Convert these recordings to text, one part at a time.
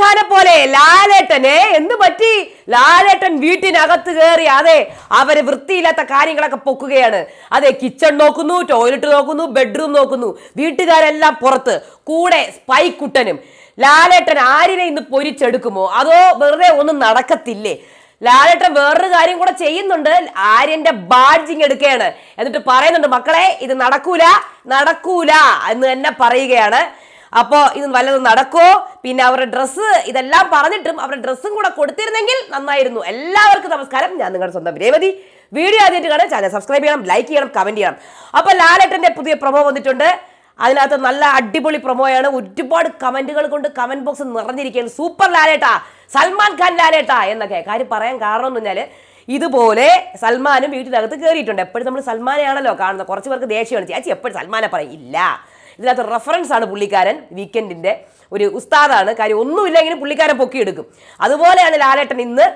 ഖാനെ പോലെ ലാലേട്ടനെ എന്ത് പറ്റി? ലാലേട്ടൻ വീട്ടിനകത്ത് കയറി അതെ അവർ വൃത്തിയില്ലാത്ത കാര്യങ്ങളൊക്കെ പൊക്കുകയാണ്. അതെ കിച്ചൺ നോക്കുന്നു ടോയ്ലറ്റ് നോക്കുന്നു ബെഡ്റൂം നോക്കുന്നു. വീട്ടുകാരെല്ലാം പുറത്ത് കൂടെ സ്പൈക്കുട്ടനും. ലാലേട്ടൻ ആരിനെ ഇന്ന് പൊരിച്ചെടുക്കുമോ? അതോ വെറുതെ ഒന്നും നടക്കത്തില്ലേ? ലാലേട്ടൻ വേറൊരു കാര്യം കൂടെ ചെയ്യുന്നുണ്ട്. ആര്യന്റെ ബാഡ്ജിങ് എടുക്കുകയാണ്. എന്നിട്ട് പറയുന്നുണ്ട് മക്കളെ ഇത് നടക്കൂല നടക്കൂല എന്ന് തന്നെ പറയുകയാണ്. അപ്പോ ഇത് വല്ലതും നടക്കുമോ പിന്നെ അവരുടെ ഡ്രസ്സ് ഇതെല്ലാം പറഞ്ഞിട്ടും അവരുടെ ഡ്രസ്സും കൂടെ കൊടുത്തിരുന്നെങ്കിൽ നന്നായിരുന്നു. എല്ലാവർക്കും നമസ്കാരം. ഞാൻ നിങ്ങളുടെ സ്വന്തം രേവതി. വീഡിയോ ആദ്യമായിട്ട് കാണാൻ ചാനൽ സബ്സ്ക്രൈബ് ചെയ്യണം ലൈക്ക് ചെയ്യണം കമന്റ് ചെയ്യണം. അപ്പോൾ ലാലേട്ടന്റെ പുതിയ പ്രൊമോ വന്നിട്ടുണ്ട്. അതിനകത്ത് നല്ല അടിപൊളി പ്രൊമോയാണ് ഒരുപാട് കമന്റുകൾ കൊണ്ട് കമന്റ് ബോക്സ് നിറഞ്ഞിരിക്കുകയാണ്. സൂപ്പർ ലാലേട്ടാ. സൽമാൻ ഖാൻ ലാലേട്ടാ എന്നൊക്കെ. കാര്യം പറയാൻ കാരണം എന്ന് പറഞ്ഞാൽ ഇതുപോലെ സൽമാനും വീട്ടിനകത്ത് കയറിയിട്ടുണ്ട് എപ്പോഴും നമ്മൾ സൽമാനെയാണല്ലോ കാണുന്നത്. കുറച്ച് പേർക്ക് ദേഷ്യമാണ് ചേച്ചി എപ്പോഴും സൽമാനെ പറയും. ഇല്ല. ഇതിനകത്ത് റെഫറൻസ് ആണ് പുള്ളിക്കാരൻ വീക്കെൻഡിന്റെ ഒരു ഉസ്താദാണ്. കാര്യം ഒന്നുമില്ലെങ്കിലും പുള്ളിക്കാരൻ പൊക്കിയെടുക്കും. അതുപോലെയാണ് ലാലേട്ടൻ ഇന്ന്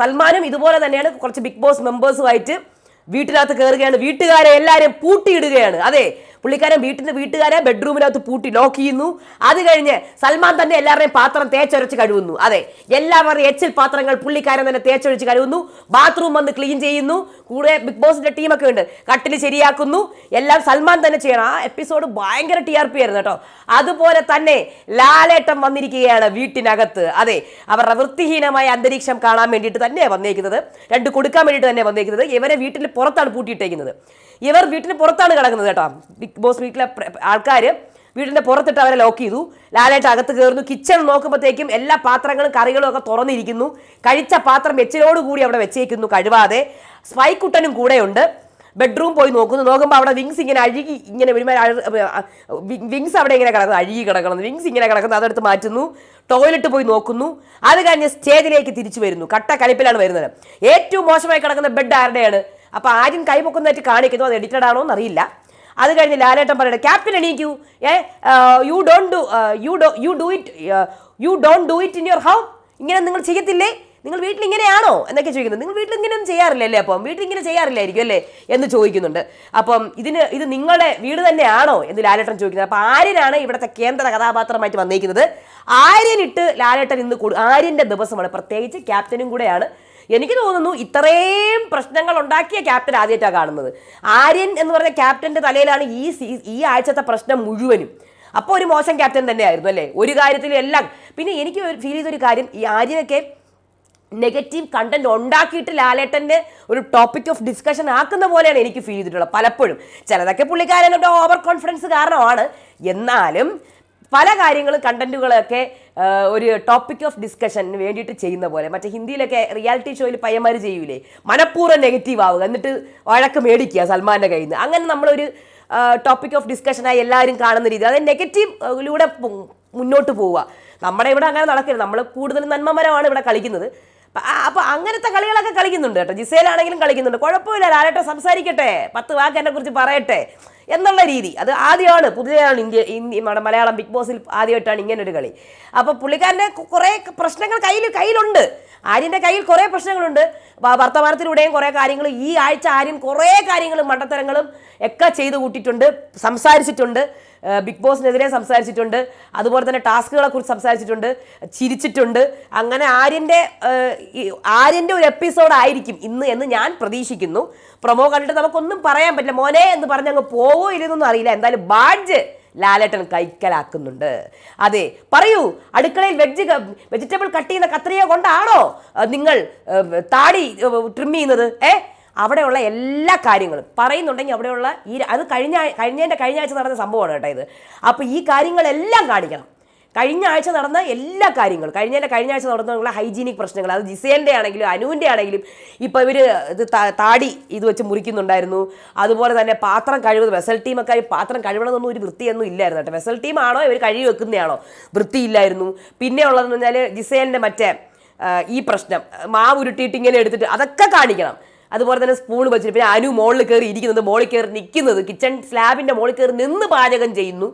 സൽമാനും ഇതുപോലെ തന്നെയാണ് കുറച്ച് ബിഗ് ബോസ് മെമ്പേഴ്സുമായിട്ട് വീട്ടിനകത്ത് കയറുകയാണ് വീട്ടുകാരെ എല്ലാവരെയും പൂട്ടിയിടുകയാണ്. അതെ പുള്ളിക്കാരൻ വീട്ടിന്റെ വീട്ടുകാരെ ബെഡ്റൂമിനകത്ത് പൂട്ടി ലോക്ക് ചെയ്യുന്നു. അത് കഴിഞ്ഞ് സൽമാൻ തന്നെ എല്ലാവരുടെയും പാത്രം തേച്ചൊരച്ച് കഴുകുന്നു. അതെ എല്ലാവരുടെയും എച്ചിൽ പാത്രങ്ങൾ പുള്ളിക്കാരൻ തന്നെ തേച്ചൊഴിച്ച് കഴുകുന്നു. ബാത്റൂം വന്ന് ക്ലീൻ ചെയ്യുന്നു. കൂടെ ബിഗ് ബോസിന്റെ ടീമൊക്കെ ഉണ്ട്. കട്ടിൽ ശരിയാക്കുന്നു. എല്ലാം സൽമാൻ തന്നെ ചെയ്യണം. ആ എപ്പിസോഡ് ഭയങ്കര ടി ആർ പി ആയിരുന്നു കേട്ടോ. അതുപോലെ തന്നെ ലാലേട്ടം വന്നിരിക്കുകയാണ് വീട്ടിനകത്ത്. അതെ അവരുടെ വൃത്തിഹീനമായ അന്തരീക്ഷം കാണാൻ വേണ്ടിയിട്ട് തന്നെയാണ് വന്നേക്കുന്നത്. രണ്ട് കൊടുക്കാൻ വേണ്ടിയിട്ട് തന്നെ വന്നേക്കുന്നത്. ഇവരെ വീട്ടിൽ പുറത്താണ് പൂട്ടിയിട്ടേക്കുന്നത്. ഇവർ വീട്ടിന് പുറത്താണ് കിടക്കുന്നത് കേട്ടോ. ബിഗ് ബോസ് വീട്ടിലെ ആൾക്കാർ വീടിന്റെ പുറത്തിട്ട് അവരെ ലോക്ക് ചെയ്തു. ലാലേട്ട് അകത്ത് കയറുന്നു കിച്ചൺ നോക്കുമ്പോഴത്തേക്കും എല്ലാ പാത്രങ്ങളും കറികളും ഒക്കെ തുറന്നിരിക്കുന്നു. കഴിച്ച പാത്രം കൂടി അവിടെ വെച്ചേക്കുന്നു. കഴുവാതെ സ്പൈക്കുട്ടനും കൂടെയുണ്ട്. ബെഡ്റൂം പോയി നോക്കുന്നു. നോക്കുമ്പോൾ അവിടെ വിങ്സ് ഇങ്ങനെ അഴുകി ഇങ്ങനെ വിങ്സ് അവിടെ ഇങ്ങനെ കിടക്കുന്നു. അഴുകി കിടക്കണം വിങ്സ് ഇങ്ങനെ കിടക്കുന്നു. അതെടുത്ത് മാറ്റുന്നു. ടോയ്ലറ്റ് പോയി നോക്കുന്നു. അത് കഴിഞ്ഞ് സ്റ്റേജിലേക്ക് തിരിച്ചു വരുന്നു. കട്ട കളിപ്പിലാണ് വരുന്നത്. ഏറ്റവും മോശമായി കിടക്കുന്ന ബെഡ് ആരുടെയാണ്? അപ്പൊ ആരും കൈപൊക്കുന്നതായിട്ട് കാണിക്കുന്നു. അത് എഡിറ്റഡ് ആണോ എന്നറിയില്ല. അത് കഴിഞ്ഞ് ലാലേട്ടൻ പറയട്ടെ captain എണീക്കൂ. Hey you don't do you do you do it you don't do it in your how ഇങ്ങനെ നിങ്ങൾ ചെയ്യത്തില്ലേ? നിങ്ങൾ വീട്ടിൽ ഇങ്ങനെയാണോ? എന്നൊക്കെ ചോദിക്കുന്നത് നിങ്ങൾ വീട്ടിൽ ഇങ്ങനെയൊന്നും ചെയ്യാറില്ലല്ലേ അപ്പം? വീട്ടിൽ ഇങ്ങനെ ചെയ്യാറില്ലായിരിക്കും അല്ലേ? എന്ന് ചോദിക്കുന്നുണ്ട്. അപ്പം ഇതിന് ഇത് നിങ്ങളുടെ വീട് തന്നെയാണോ? എന്ന് ലാലേട്ടൻ ചോദിക്കുന്നത് അപ്പം ആര്യനാണ് ഇവിടുത്തെ കേന്ദ്ര കഥാപാത്രമായിട്ട് വന്നിരിക്കുന്നത് ആര്യനിട്ട് ലാലേട്ടൻ ഇന്ന് കൂടു ആര്യന്റെ ദിവസമാണ്. പ്രത്യേകിച്ച് ക്യാപ്റ്റനും കൂടെയാണ്. എനിക്ക് തോന്നുന്നു ഇത്രയും പ്രശ്നങ്ങൾ ഉണ്ടാക്കിയ ക്യാപ്റ്റൻ ആദ്യമായിട്ടാണ് കാണുന്നത്. ആര്യൻ എന്ന് പറഞ്ഞ ക്യാപ്റ്റന്റെ തലയിലാണ് ഈ ഈ ആഴ്ചത്തെ പ്രശ്നം മുഴുവനും. അപ്പോൾ ഒരു മോശം ക്യാപ്റ്റൻ തന്നെയായിരുന്നു അല്ലേ? ഒരു കാര്യത്തിലും എല്ലാം. പിന്നെ എനിക്ക് ഫീൽ ചെയ്തൊരു കാര്യം ഈ ആര്യനൊക്കെ നെഗറ്റീവ് കണ്ടന്റ് ഉണ്ടാക്കിയിട്ട് ലാലേട്ടന്റെ ഒരു ടോപ്പിക് ഓഫ് ഡിസ്കഷൻ ആക്കുന്ന പോലെയാണ് എനിക്ക് ഫീൽ ചെയ്തിട്ടുള്ളത് പലപ്പോഴും. ചിലതൊക്കെ പുള്ളിക്കാരന്റെ ഓവർ കോൺഫിഡൻസ് കാരണമാണ്. എന്നാലും പല കാര്യങ്ങൾ കണ്ടന്റുകളൊക്കെ ഒരു ടോപ്പിക് ഓഫ് ഡിസ്കഷന് വേണ്ടിയിട്ട് ചെയ്യുന്ന പോലെ. മറ്റേ ഹിന്ദിയിലൊക്കെ റിയാലിറ്റി ഷോയിൽ പയ്യന്മാർ ചെയ്യൂലേ? മനഃപൂർവം നെഗറ്റീവ് ആവുക. എന്നിട്ട് വഴക്ക് മേടിക്കുക സൽമാന്റെ കയ്യിൽ നിന്ന് അങ്ങനെ നമ്മളൊരു ടോപ്പിക് ഓഫ് ഡിസ്കഷനായി എല്ലാവരും കാണുന്ന രീതി. അത് നെഗറ്റീവിലൂടെ മുന്നോട്ട് പോവുക. നമ്മുടെ ഇവിടെ അങ്ങനെ നടക്കരുത്. നമ്മൾ കൂടുതൽ നന്മമരമാണ് ഇവിടെ കളിക്കുന്നത്. അപ്പോൾ അങ്ങനത്തെ കളികളൊക്കെ കളിക്കുന്നുണ്ട് കേട്ടോ. ജിസേലാണെങ്കിലും കളിക്കുന്നുണ്ട്. കുഴപ്പമില്ല. ലാലേട്ടോ സംസാരിക്കട്ടെ. പത്ത് വാക്ക് എന്നെ കുറിച്ച് പറയട്ടെ. എന്നുള്ള രീതി. അത് ആദ്യമാണ് പുതിയതാണ് ഇന്ത്യ നമ്മുടെ മലയാളം ബിഗ് ബോസിൽ ആദ്യമായിട്ടാണ് ഒരു കളി. അപ്പോൾ പുള്ളിക്കാരന്റെ കുറേ പ്രശ്നങ്ങൾ കയ്യിൽ കയ്യിലുണ്ട്. ആര്യന്റെ കയ്യിൽ കുറേ പ്രശ്നങ്ങളുണ്ട്. വർത്തമാനത്തിലൂടെയും കുറേ കാര്യങ്ങൾ ഈ ആഴ്ച ആര്യൻ കുറേ കാര്യങ്ങളും മണ്ടത്തരങ്ങളും ഒക്കെ ചെയ്തു കൂട്ടിയിട്ടുണ്ട് സംസാരിച്ചിട്ടുണ്ട്. ബിഗ് ബോസിനെതിരെ സംസാരിച്ചിട്ടുണ്ട്. അതുപോലെ തന്നെ ടാസ്കുകളെ കുറിച്ച് സംസാരിച്ചിട്ടുണ്ട്. ചിരിച്ചിട്ടുണ്ട്. അങ്ങനെ ആര്യന്റെ ഏഹ്, ആര്യന്റെ ഒരു എപ്പിസോഡ് ആയിരിക്കും ഇന്ന് എന്ന് ഞാൻ പ്രതീക്ഷിക്കുന്നു. പ്രൊമോ കണ്ടിട്ട് നമുക്കൊന്നും പറയാൻ പറ്റില്ല. മോനെ എന്ന് പറഞ്ഞ് അങ്ങ് പോവോ ഇല്ലെന്നൊന്നും അറിയില്ല. എന്തായാലും ബാഡ്ജ് ലാലേട്ടൻ കൈക്കലാക്കുന്നുണ്ട്. അതെ പറയൂ. അടുക്കളയിൽ വെജ് വെജിറ്റബിൾ കട്ട് ചെയ്യുന്ന കത്രിക കൊണ്ടാണോ നിങ്ങൾ താടി ട്രിം ചെയ്യുന്നത്? ഏ? അവിടെയുള്ള എല്ലാ കാര്യങ്ങളും. പറയുന്നുണ്ടെങ്കിൽ അവിടെയുള്ള ഈ അത് കഴിഞ്ഞ കഴിഞ്ഞതിന്റെ കഴിഞ്ഞ ആഴ്ച നടന്ന സംഭവമാണ് കേട്ടോ ഇത്. അപ്പോൾ ഈ കാര്യങ്ങളെല്ലാം കാണിക്കണം. കഴിഞ്ഞ ആഴ്ച നടന്ന എല്ലാ കാര്യങ്ങളും കഴിഞ്ഞതിന്റെ കഴിഞ്ഞ ആഴ്ച നടന്നുള്ള ഹൈജീനിക് പ്രശ്നങ്ങൾ അത് ജിസേന്റെ ആണെങ്കിലും അനുവിന്റെ ആണെങ്കിലും ഇപ്പോൾ ഇവർ ഇത് താടി ഇത് വെച്ച് മുറിക്കുന്നുണ്ടായിരുന്നു. അതുപോലെ തന്നെ പാത്രം കഴിവുന്നത് വെസൽ ടീമൊക്കെ പാത്രം കഴിവണമെന്നൊന്നും ഒരു വൃത്തിയൊന്നും ഇല്ലായിരുന്നു കേട്ടോ. വെസൽ ടീമാണോ ഇവർ കഴുകി വെക്കുന്നതാണോ? വൃത്തിയില്ലായിരുന്നു. പിന്നെ ഉള്ളതെന്ന് പറഞ്ഞാൽ ജിസേലിന്റെ മറ്റേ ഈ പ്രശ്നം മാവ് ഉരുട്ടിയിട്ട് ഇങ്ങനെ എടുത്തിട്ട് അതൊക്കെ കാണിക്കണം. അതുപോലെ തന്നെ സ്പൂൺ വെച്ചിട്ട് പിന്നെ അനു മുകളിൽ കയറി ഇരിക്കുന്നത് മുകളിൽ കയറി നിൽക്കുന്നത് കിച്ചൺ സ്ലാബിന്റെ മുകളിൽ കയറി നിന്ന് പാചകം ചെയ്യുന്നു.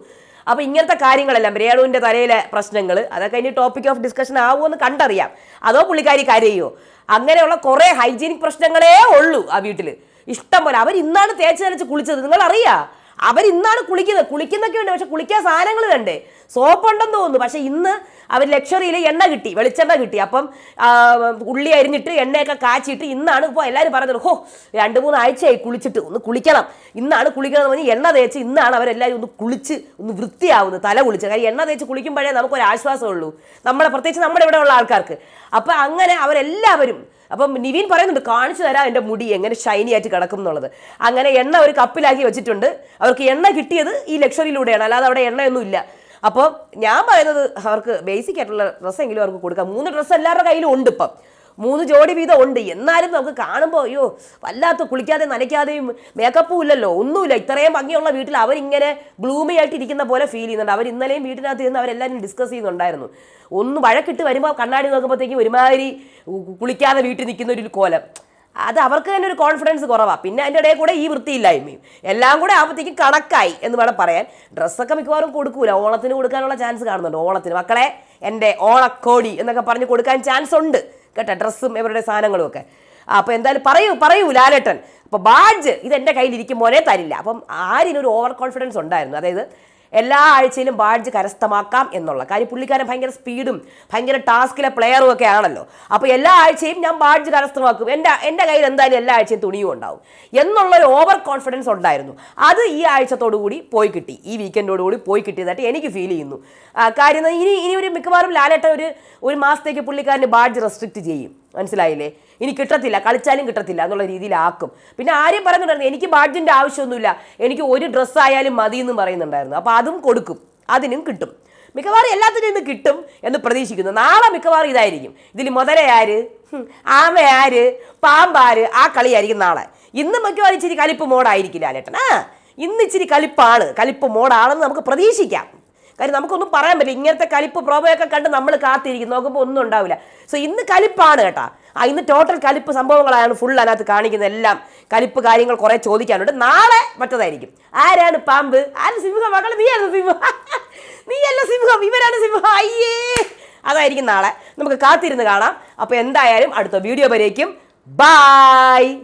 അപ്പോൾ ഇങ്ങനത്തെ കാര്യങ്ങളെല്ലാം രേണുവിന്റെ തലയിലെ പ്രശ്നങ്ങൾ അതൊക്കെ ഇനി ടോപ്പിക് ഓഫ് ഡിസ്കഷൻ ആവുമെന്ന് കണ്ടറിയാം. അതോ പുള്ളിക്കാരി കരയോ? അങ്ങനെയുള്ള കുറേ ഹൈജീനിക് പ്രശ്നങ്ങളേ ഉള്ളൂ ആ വീട്ടിൽ ഇഷ്ടം പോലെ. അവർ ഇന്നാണ് തേച്ച് നനച്ച് കുളിച്ചത്. അവർ ഇന്നാണ് കുളിക്കുന്നത്. കുളിക്കുന്നൊക്കെ ഉണ്ട് പക്ഷെ കുളിക്കാൻ സാധനങ്ങൾ കണ്ടേ സോപ്പ് ഉണ്ടെന്ന് തോന്നുന്നു. പക്ഷെ ഇന്ന് അവർ ലക്ഷറിയിൽ എണ്ണ കിട്ടി വെളിച്ചെണ്ണ കിട്ടി. അപ്പം ഉള്ളി അരിഞ്ഞിട്ട് എണ്ണയൊക്കെ കാച്ചിട്ട് ഇന്നാണ് ഇപ്പോൾ എല്ലാവരും പറഞ്ഞത് ഹോ രണ്ട് മൂന്ന് ആഴ്ചയായി കുളിച്ചിട്ട് ഒന്ന് കുളിക്കണം. ഇന്നാണ് കുളിക്കണം പറഞ്ഞ് എണ്ണ തേച്ച് ഇന്നാണ് അവരെല്ലാവരും ഒന്ന് കുളിച്ച് ഒന്ന് വൃത്തിയാവുന്നത് തല കുളിച്ച്. കാര്യം എണ്ണ തേച്ച് കുളിക്കുമ്പോഴേ നമുക്കൊരു ആശ്വാസമുള്ളൂ. നമ്മളെ പ്രത്യേകിച്ച് നമ്മുടെ ഇവിടെ ഉള്ള ആൾക്കാർക്ക്. അപ്പം അങ്ങനെ അവരെല്ലാവരും അപ്പം നിവിൻ പറയുന്നുണ്ട് കാണിച്ചു തരാം എന്റെ മുടി എങ്ങനെ ഷൈനി ആയിട്ട് കിടക്കും എന്നുള്ളത്. അങ്ങനെ എണ്ണ ഒരു കപ്പിലാക്കി വെച്ചിട്ടുണ്ട്. അവർക്ക് എണ്ണ കിട്ടിയത് ഈ ലക്ഷറിയിലൂടെയാണ് അല്ലാതെ അവിടെ എണ്ണയൊന്നും ഇല്ല അപ്പോൾ ഞാൻ പറയുന്നത് അവർക്ക് ബേസിക് ആയിട്ടുള്ള ഡ്രസ്സെങ്കിലും അവർക്ക് കൊടുക്കാം. മൂന്ന് ഡ്രസ്സ് എല്ലാവരുടെ കയ്യിലും ഉണ്ട് ഇപ്പം. മൂന്ന് ജോഡി വീതം ഉണ്ട്. എന്നാലും നമുക്ക് കാണുമ്പോൾ അയ്യോ വല്ലാത്ത കുളിക്കാതെ നനയ്ക്കാതെയും മേക്കപ്പും ഇല്ലല്ലോ ഒന്നുമില്ല. ഇത്രയും ഭംഗിയുള്ള വീട്ടിൽ അവരിങ്ങനെ ഗ്ലൂമി ആയിട്ട് ഇരിക്കുന്ന പോലെ ഫീൽ ചെയ്യുന്നുണ്ട്. അവർ ഇന്നലെയും വീട്ടിനകത്ത് ഇരുന്ന് അവരെല്ലാവരും ഡിസ്കസ് ചെയ്യുന്നുണ്ടായിരുന്നു. ഒന്ന് വഴക്കിട്ട് വരുമ്പോൾ കണ്ണാടി നോക്കുമ്പോഴത്തേക്കും ഒരുമാതിരി കുളിക്കാതെ വീട്ടിൽ നിൽക്കുന്ന ഒരു കോലം. അത് അവർക്ക് തന്നെ ഒരു കോൺഫിഡൻസ് കുറവാണ് പിന്നെ അതിന്റെ ഇടയിൽ കൂടെ ഈ വൃത്തിയില്ലായ്മയും. എല്ലാം കൂടെ ആകുമ്പോഴത്തേക്കും കണക്കായി എന്ന് വേണം പറയാൻ. ഡ്രസ്സൊക്കെ മിക്കവാറും കൊടുക്കൂല. ഓണത്തിന് കൊടുക്കാനുള്ള ചാൻസ് കാണുന്നുണ്ട്. ഓണത്തിന് മക്കളെ എന്റെ ഓണക്കോടി എന്നൊക്കെ പറഞ്ഞ് കൊടുക്കാൻ ചാൻസ് ഉണ്ട്. കേട്ടോ? ഡ്രസ്സും ഇവരുടെ സാധനങ്ങളും ഒക്കെ. അപ്പോൾ എന്തായാലും പറയൂ പറയൂ ലാലേട്ടൻ. അപ്പോൾ ബാഡ്ജ് ഇത് എന്റെ കയ്യിലിരിക്കും മോനെ തരില്ല. അപ്പം ആരിനൊരു ഓവർ കോൺഫിഡൻസ് ഉണ്ടായിരുന്നു? അതായത് എല്ലാ ആഴ്ചയിലും ബാഡ്ജ് കരസ്ഥമാക്കാം എന്നുള്ള. കാര്യം പുള്ളിക്കാരൻ ഭയങ്കര സ്പീഡും ഭയങ്കര ടാസ്കിലെ പ്ലെയറും ഒക്കെ ആണല്ലോ. അപ്പോൾ എല്ലാ ആഴ്ചയും ഞാൻ ബാഡ്ജ് കരസ്ഥമാക്കും. എന്റെ എന്റെ കയ്യിൽ എന്തായാലും എല്ലാ ആഴ്ചയും തുണിയും ഉണ്ടാവും. എന്നുള്ളൊരു ഓവർ കോൺഫിഡൻസ് ഉണ്ടായിരുന്നു. അത് ഈ ആഴ്ചത്തോടു കൂടി പോയി കിട്ടി. ഈ വീക്കെൻഡോടുകൂടി പോയി കിട്ടിയതായിട്ട് എനിക്ക് ഫീൽ ചെയ്യുന്നു. കാര്യം ഇനി ഇനി ഒരു മിക്കവാറും ലാലേട്ട ഒരു ഒരു മാസത്തേക്ക് പുള്ളിക്കാരന് ബാഡ്ജ് റെസ്ട്രിക്റ്റ് ചെയ്യും. മനസ്സിലായില്ലേ? ഇനി കിട്ടത്തില്ല കളിച്ചാലും കിട്ടത്തില്ല എന്നുള്ള രീതിയിലാക്കും. പിന്നെ ആരും പറയുന്നുണ്ടായിരുന്നു എനിക്ക് ബാഡ്ജിന്റെ ആവശ്യമൊന്നുമില്ല എനിക്ക് ഒരു ഡ്രസ്സായാലും മതി എന്ന് പറയുന്നുണ്ടായിരുന്നു. അപ്പോൾ അതും കൊടുക്കും അതിനും കിട്ടും. മിക്കവാറും എല്ലാത്തിനും ഇന്ന് കിട്ടും എന്ന് പ്രതീക്ഷിക്കുന്നു. നാളെ മിക്കവാറും ഇതായിരിക്കും. ഇതിൽ മുതലയാര് ആമയാര് പാമ്പാര് ആ കളിയായിരിക്കും നാളെ. ഇന്ന് മിക്കവാറും ഇച്ചിരി കലിപ്പ് മോഡായിരിക്കില്ല ലാലേട്ടൻ ആ ഇന്ന് ഇച്ചിരി കലിപ്പാണ് കലിപ്പ് മോഡാണെന്ന് നമുക്ക് പ്രതീക്ഷിക്കാം. കാര്യം നമുക്കൊന്നും പറയാൻ പറ്റില്ല. ഇങ്ങനത്തെ കലിപ്പ് പ്രോബയൊക്കെ കണ്ട് നമ്മൾ കാത്തിരിക്കും. നോക്കുമ്പോൾ ഒന്നും ഉണ്ടാവില്ല. സോ ഇന്ന് കലിപ്പാണ് കേട്ടാ. ആ ഇന്ന് ടോട്ടൽ കലിപ്പ് സംഭവങ്ങളാണ് ഫുൾ അതിനകത്ത് കാണിക്കുന്നത് എല്ലാം. കലിപ്പ് കാര്യങ്ങൾ കുറേ ചോദിക്കാനുണ്ട്. നാളെ മറ്റതായിരിക്കും. ആരാണ് പാമ്പ്? ആരും സിംഹം? മകൾ നീയാണ് സിംഹം? നീയല്ല സിംഹം. ഇവരാണ് സിംഹം. അയ്യേ! അതായിരിക്കും നാളെ. നമുക്ക് കാത്തിരുന്ന് കാണാം. അപ്പോൾ എന്തായാലും അടുത്ത വീഡിയോ വരേക്കും. ബായ്